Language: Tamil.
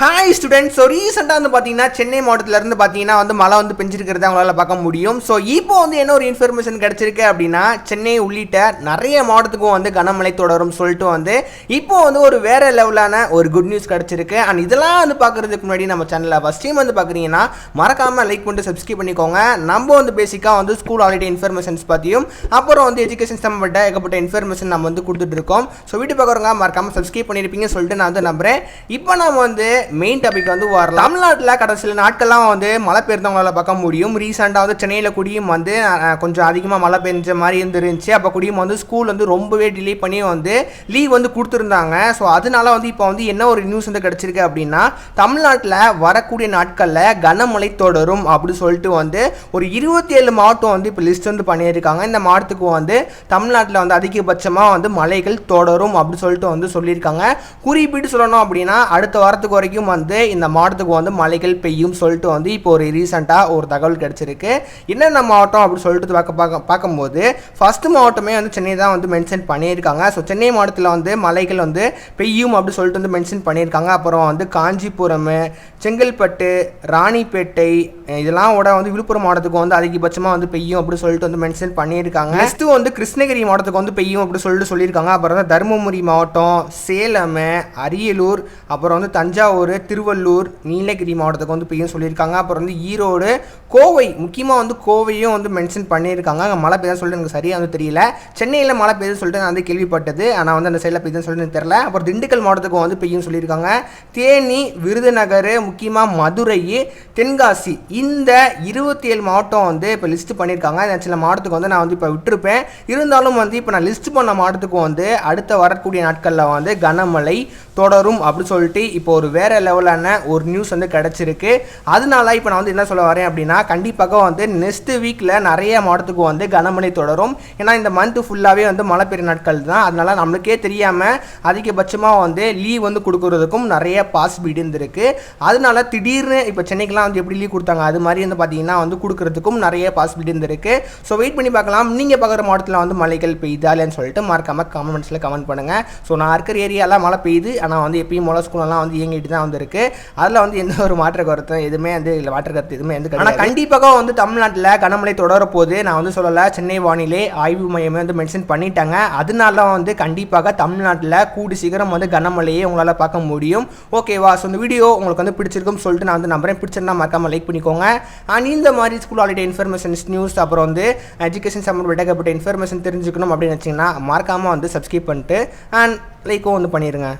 ஹாய் ஸ்டூடெண்ட்ஸ் ஸோ ரீசெண்டாக வந்து பார்த்தீங்கன்னா சென்னை மாவட்டத்திலேருந்து பார்த்தீங்கன்னா வந்து மழை வந்து பெஞ்சிருக்கிறத அவங்களால பார்க்க முடியும். ஸோ இப்போ வந்து என்ன ஒரு இன்ஃபர்மேஷன் கிடச்சிருக்கு அப்படின்னா சென்னை உள்ளிட்ட நிறைய மாவட்டத்துக்கும் வந்து கனமழை தொடரும் சொல்லிட்டு வந்து இப்போ வந்து ஒரு வேறு லெவலான ஒரு குட் நியூஸ் கிடச்சிருக்கு. அண்ட் இதெல்லாம் வந்து பார்க்கறதுக்கு முன்னாடி நம்ம சேனலில் ஃபஸ்ட் டைம் வந்து பார்க்குறீங்கன்னா மறக்காமல் லைக் பண்ணிட்டு சப்ஸ்கிரைப் பண்ணிக்கோங்க. நம்ம வந்து பேசிக்காக வந்து ஸ்கூல் ஆல்ரெடி இன்ஃபர்மேஷன்ஸ் பற்றியும் அப்புறம் வந்து எஜுகேஷன் சம்மந்தப்பட்ட ஏகப்பட்ட இன்ஃபர்மேஷன் நம்ம வந்து கொடுத்துட்டு இருக்கோம். ஸோ வீட்டு பார்க்குறவங்க மறக்காமல் சப்ஸ்கிரைப் பண்ணியிருப்பீங்கன்னு சொல்லிட்டு நான் வந்து நம்புகிறேன் இப்போ நம்ம வந்து மெயின் டாபிக் வந்து வரலாம். தமிழ்நாட்டில் கடந்த சில நாட்கள்லாம் வந்து மழை பெய்தவங்களால் பார்க்க முடியும். ரீசெண்டாக வந்து சென்னையில் குடியும் வந்து கொஞ்சம் அதிகமாக மழை பெஞ்ச மாதிரி இருந்துருந்துச்சு. அப்போ குடியும் வந்து ஸ்கூல் வந்து ரொம்பவே டிலே பண்ணி வந்து லீவ் வந்து கொடுத்துருந்தாங்க. ஸோ அதனால வந்து இப்போ வந்து என்ன ஒரு நியூஸ் வந்து கிடச்சிருக்கு அப்படின்னா தமிழ்நாட்டில் வரக்கூடிய நாட்களில் கனமழை தொடரும் அப்படின்னு சொல்லிட்டு வந்து ஒரு இருபத்தி ஏழு மாவட்டம் வந்து இப்போ லிஸ்ட் வந்து பண்ணியிருக்காங்க. இந்த மாவட்டத்துக்கு வந்து தமிழ்நாட்டில் வந்து அதிகபட்சமாக வந்து மழைகள் தொடரும் அப்படின்னு சொல்லிட்டு வந்து சொல்லியிருக்காங்க. குறிப்பிட்டு சொல்லணும் அப்படின்னா அடுத்த வாரத்துக்கு வரைக்கும் வந்து இந்த மாவட்டத்துக்கு வந்து மழைகள் பெய்யும் சொல்லிட்டு வந்து இப்போ ஒரு ரீசெண்டாக ஒரு தகவல் கிடச்சிருக்கு. என்னென்ன மாவட்டம் அப்படின்னு சொல்லிட்டு பார்க்க பார்க்க பார்க்கும்போது ஃபஸ்ட்டு மாவட்டமே வந்து சென்னை தான் வந்து மென்ஷன் பண்ணியிருக்காங்க. ஸோ சென்னை மாவட்டத்தில் வந்து மலைகள் வந்து பெய்யும் அப்படின்னு சொல்லிட்டு வந்து மென்ஷன் பண்ணியிருக்காங்க. அப்புறம் வந்து காஞ்சிபுரம் செங்கல்பட்டு ராணிப்பேட்டை இதெல்லாம் விட வந்து விழுப்புரம் மாவட்டத்துக்கு வந்து அதிகபட்சமாக வந்து பெய்யும் அப்படின்னு சொல்லிட்டு வந்து மென்ஷன் பண்ணியிருக்காங்க. நெக்ஸ்ட்டு வந்து கிருஷ்ணகிரி மாவட்டத்துக்கு வந்து பெய்யும் அப்படின்னு சொல்லிட்டு சொல்லியிருக்காங்க. அப்புறம் வந்து தருமபுரி மாவட்டம் சேலம் அரியலூர் அப்புறம் வந்து தஞ்சாவூர் திருவள்ளூர் நீலகிரி மாவட்டத்துக்கு வந்து பெய்யும் சொல்லியிருக்காங்க. அப்புறம் வந்து ஈரோடு கோவை முக்கியமாக வந்து கோவையும் வந்து மென்ஷன் பண்ணியிருக்காங்க. அங்கே மழை பெய்யுதுன்னு சொல்லிட்டு எனக்கு சரியாக வந்து தெரியல. சென்னையில் மழை பெய்யுதுன்னு சொல்லிட்டு நான் வந்து கேள்விப்பட்டது. ஆனால் வந்து அந்த சைடில் பெய்யுதுன்னு சொல்லிட்டு எனக்கு தெரில அப்புறம் திண்டுக்கல் மாவட்டத்துக்கு வந்து பெய்யும் சொல்லியிருக்காங்க. தேனி விருதுநகர் முக்கியமாக மதுரை தென்காசி இந்த இருபத்தி ஏழு மாவட்டம் வந்து இப்போ லிஸ்ட் பண்ணியிருக்காங்க. சில மாவட்டத்துக்கு வந்து நான் வந்து இப்போ விட்டுருப்பேன். இருந்தாலும் வந்து இப்போ நான் லிஸ்ட் பண்ண மாவட்டத்துக்கு வந்து அடுத்த வரக்கூடிய நாட்களில் வந்து கனமழை தொடரும் அப்படின்னு சொல்லிட்டு இப்போ ஒரு வேற லெவலான ஒரு நியூஸ் வந்து கிடச்சிருக்கு. அதனால இப்போ நான் வந்து என்ன சொல்ல வரேன் அப்படின்னா கண்டிப்பாக வந்து நெக்ஸ்ட் வீக்கில் நிறைய மாவட்டத்துக்கு வந்து கனமழை தொடரும். ஏன்னா இந்த மந்த் ஃபுல்லாகவே வந்து மழை பெய்யுற நாட்கள் தான். அதனால் நம்மளுக்கே தெரியாமல் அதிகபட்சமாக வந்து லீவ் வந்து கொடுக்குறதுக்கும் நிறைய பாசிபிலிட்டி இருந்திருக்கு. அதனால திடீர்னு இப்போ சென்னைக்கெலாம் வந்து எப்படி லீவ் கொடுத்தாங்க? அது மாதிரி வந்து பார்த்தீங்கன்னா வந்து கொடுக்குறதுக்கும் நிறைய பாசிபிலிட்டி இருந்திருக்கு. ஸோ வெயிட் பண்ணி பார்க்கலாம். நீங்கள் பார்க்குற மாவட்டத்தில் வந்து மழைகள் பெய்யுதா இல்லைன்னு சொல்லிட்டு மறக்காமல் கமெண்ட்ஸில் கமெண்ட் பண்ணுங்கள் ஸோ நான் இருக்கிற ஏரியாலாம் மழை பெய்யுது. ஆனால் வந்து எப்பயும் மொழ ஸ்கூலெல்லாம் வந்து இயங்கிட்டு தான் வந்திருக்கு அதில் வந்து எந்த ஒரு மாற்ற கருத்தும் எதுவுமே வந்து இல்லை மாற்ற கருத்து எதுவுமே வந்து ஆனால் கண்டிப்பாக வந்து தமிழ்நாட்டில் கனமழை தொடர போது நான் வந்து சொல்லலை சென்னை வானிலை ஆய்வு மையமே வந்து மென்ஷன் பண்ணிட்டாங்க. அதனால வந்து கண்டிப்பாக தமிழ்நாட்டில் கூடி சீக்கிரம் வந்து கனமழையை உங்களால் பார்க்க முடியும். ஓகேவா ஸோ இந்த வீடியோ உங்களுக்கு வந்து பிடிச்சிருக்கும்னு சொல்லிட்டு நான் வந்து நம்புறேன். பிடிச்சிருந்தா மறக்காம லைக் பண்ணிக்கோங்க. அண்ட் இந்த மாதிரி ஸ்கூல் ஹாலிடே இன்ஃபர்மேஷன்ஸ் நியூஸ் அப்புறம் வந்து எஜுகேஷன் சம்மந்தப்பட்ட ஏகப்பட்ட இன்ஃபர்மேஷன் தெரிஞ்சுக்கணும் அப்படின்னு வச்சிங்கன்னா மறக்காமல் வந்து சப்ஸ்கிரைப் பண்ணிட்டு அண்ட் லைக்கும் வந்து பண்ணிடுங்க